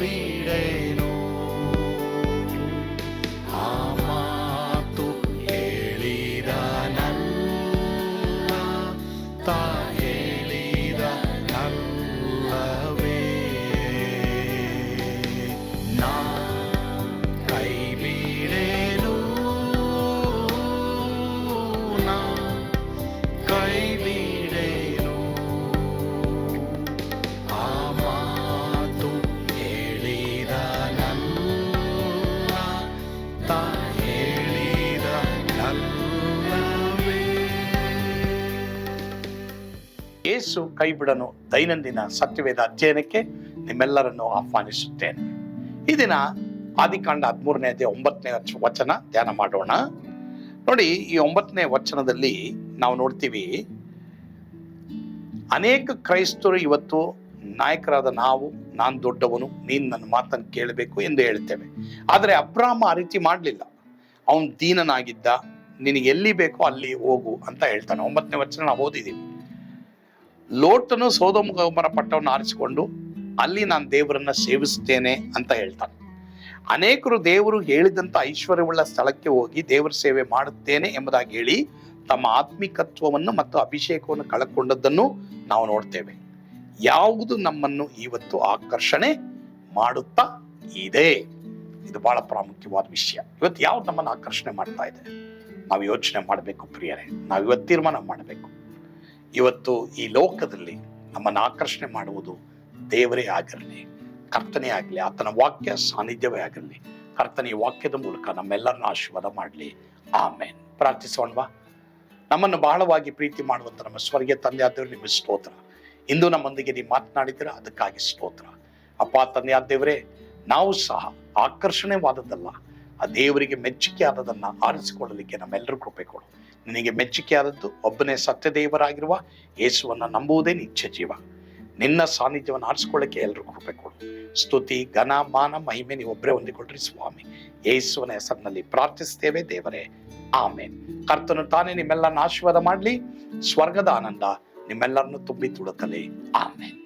ಬಿಡೇನು ಯೇಸು ಕೈ ಬಿಡನು ದೈನಂದಿನ ಸತ್ಯವೇದ ಅಧ್ಯಯನಕ್ಕೆ ನಿಮ್ಮೆಲ್ಲರನ್ನು ಆಹ್ವಾನಿಸುತ್ತೇನೆ. ಈ ದಿನ ಆದಿಕಾಂಡ ಹದಿಮೂರನೇ ಅಧ್ಯಾಯ ಒಂಬತ್ತನೇ ವಚ- ವಚನ ಧ್ಯಾನ ಮಾಡೋಣ. ನೋಡಿ, ಈ ಒಂಬತ್ತನೇ ವಚನದಲ್ಲಿ ನಾವು ನೋಡ್ತೀವಿ, ಅನೇಕ ಕ್ರೈಸ್ತರು ಇವತ್ತು ನಾಯಕರಾದ ನಾವು, ನಾನ್ ದೊಡ್ಡವನು, ನೀನ್ ನನ್ನ ಮಾತನ್ನು ಕೇಳಬೇಕು ಎಂದು ಹೇಳ್ತೇವೆ. ಆದರೆ ಅಬ್ರಾಹ್ಮ ಆ ರೀತಿ ಮಾಡಲಿಲ್ಲ. ಅವನು ದೀನನಾಗಿದ್ದ, ನಿನಗೆ ಎಲ್ಲಿ ಬೇಕೋ ಅಲ್ಲಿ ಹೋಗು ಅಂತ ಹೇಳ್ತಾನೆ. ಒಂಬತ್ತನೇ ವಚನ ನಾವು ಓದಿದ್ದೀವಿ ಲೋಟನು ಸೋದೋಮ ಗೊಮರ ಪಟ್ಟವನ್ನು ಆರಿಸಿಕೊಂಡು ಅಲ್ಲಿ ನಾನು ದೇವರನ್ನ ಸೇವಿಸ್ತೇನೆ ಅಂತ ಹೇಳ್ತಾನೆ. ಅನೇಕರು ದೇವರು ಹೇಳಿದಂತ ಐಶ್ವರ್ಯವುಳ್ಳ ಸ್ಥಳಕ್ಕೆ ಹೋಗಿ ದೇವರ ಸೇವೆ ಮಾಡುತ್ತೇನೆ ಎಂಬುದಾಗಿ ಹೇಳಿ ತಮ್ಮ ಆತ್ಮಿಕತ್ವವನ್ನು ಮತ್ತು ಅಭಿಷೇಕವನ್ನು ಕಳಕೊಂಡದ್ದನ್ನು ನಾವು ನೋಡ್ತೇವೆ. ಯಾವುದು ನಮ್ಮನ್ನು ಇವತ್ತು ಆಕರ್ಷಣೆ ಮಾಡುತ್ತಾ ಇದೆ? ಇದು ಬಹಳ ಪ್ರಾಮುಖ್ಯವಾದ ವಿಷಯ. ಇವತ್ತು ಯಾವ್ದು ನಮ್ಮನ್ನು ಆಕರ್ಷಣೆ ಮಾಡ್ತಾ ಇದೆ? ನಾವು ಯೋಚನೆ ಮಾಡಬೇಕು ಪ್ರಿಯರೇ. ನಾವು ಇವತ್ತು ತೀರ್ಮಾನ ಮಾಡಬೇಕು. ಇವತ್ತು ಈ ಲೋಕದಲ್ಲಿ ನಮ್ಮನ್ನು ಆಕರ್ಷಣೆ ಮಾಡುವುದು ದೇವರೇ ಆಗಿರಲಿ, ಕರ್ತನೇ ಆಗಲಿ ಆತನ ವಾಕ್ಯ ಸಾನ್ನಿಧ್ಯವೇ ಆಗಿರಲಿ, ಕರ್ತನ ಈ ವಾಕ್ಯದ ಮೂಲಕ ನಮ್ಮೆಲ್ಲರನ್ನ ಆಶೀರ್ವಾದ ಮಾಡಲಿ. ಆಮೇನ್. ಪ್ರಾರ್ಥಿಸೋಣವಾ. ನಮ್ಮನ್ನು ಬಹಳವಾಗಿ ಪ್ರೀತಿ ಮಾಡುವಂಥ ನಮ್ಮ ಸ್ವರ್ಗೀಯ ತಂದೆ ಆದವರು ನಿಮಗೆ ಸ್ತೋತ್ರ. ಇಂದು ನಮ್ಮೊಂದಿಗೆ ನೀವು ಮಾತನಾಡಿದ್ರೆ ಅದಕ್ಕಾಗಿ ಸ್ತೋತ್ರ. ಅಪ್ಪ, ತಂದೆ ಆದೇವರೇ, ನಾವು ಸಹ ಆಕರ್ಷಣೆವಾದದ್ದಲ್ಲ, ಆ ದೇವರಿಗೆ ಮೆಚ್ಚುಗೆ ಆದದನ್ನು ಆರಿಸಿಕೊಳ್ಳಲಿಕ್ಕೆ ನಮ್ಮೆಲ್ಲರೂ ಕೃಪೆ ಕೊಡು. ನಿನಗೆ ಮೆಚ್ಚುಗೆ ಆದದ್ದು ಒಬ್ಬನೇ ಸತ್ಯ ದೇವರಾಗಿರುವ ಯೇಸುವನ್ನ ನಂಬುವುದೇ ನಿತ್ಯ ಜೀವ. ನಿನ್ನ ಸಾನ್ನಿಧ್ಯವನ್ನು ಆರಿಸಿಕೊಳ್ಳಕ್ಕೆ ಎಲ್ಲರೂ ಕೃಪೆ ಸ್ತುತಿ, ಘನ, ಮಾನ, ಮಹಿಮೆ ನೀವು ಒಬ್ಬರೇ ಹೊಂದಿಕೊಳ್ಳ್ರಿ ಸ್ವಾಮಿ. ಯೇಸುವನ ಹೆಸರಿನಲ್ಲಿ ಪ್ರಾರ್ಥಿಸ್ತೇವೆ ದೇವರೇ. ಆಮೇನ್. ಕರ್ತನು ತಾನೇ ನಿಮ್ಮೆಲ್ಲರನ್ನ ಆಶೀರ್ವಾದ ಮಾಡಲಿ. ಸ್ವರ್ಗದ ಆನಂದ ನಿಮ್ಮೆಲ್ಲರನ್ನು ತುಂಬಿ ತುಳುಕಲಿ. ಆಮೇನ್.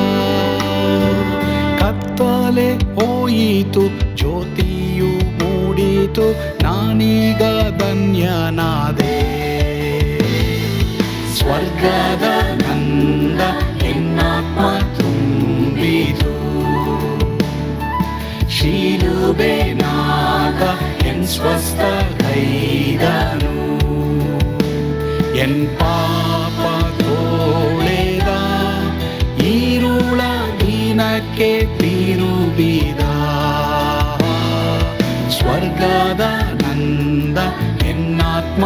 ಕತ್ತಲೆ ಹೋಯಿತು, ಜ್ಯೋತಿಯು ಮೂಡಿತು, ನಾನೀಗ ಧನ್ಯನಾದೆ. ಸ್ವರ್ಗದ ನಂದ ಎನ್ನಾತ್ಮ ತುಂಬಿತು. ಶಿಲುಬೆನಾಗ ಎನ್ ಸ್ವಸ್ಥ ಕೈದನು. ಎನ್ ಪಾಪ ದಿನಕ್ಕೆ ತಿರುಗಿದ ಸ್ವರ್ಗದ ನಂದ ಎನ್ನಾತ್ಮ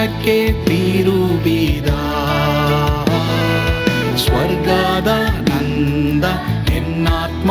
ದಿನಕ್ಕೆ ತಿರುಬಿದ ಸ್ವರ್ಗದ ನಂದ ಎನ್ನಾತ್ಮ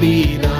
be the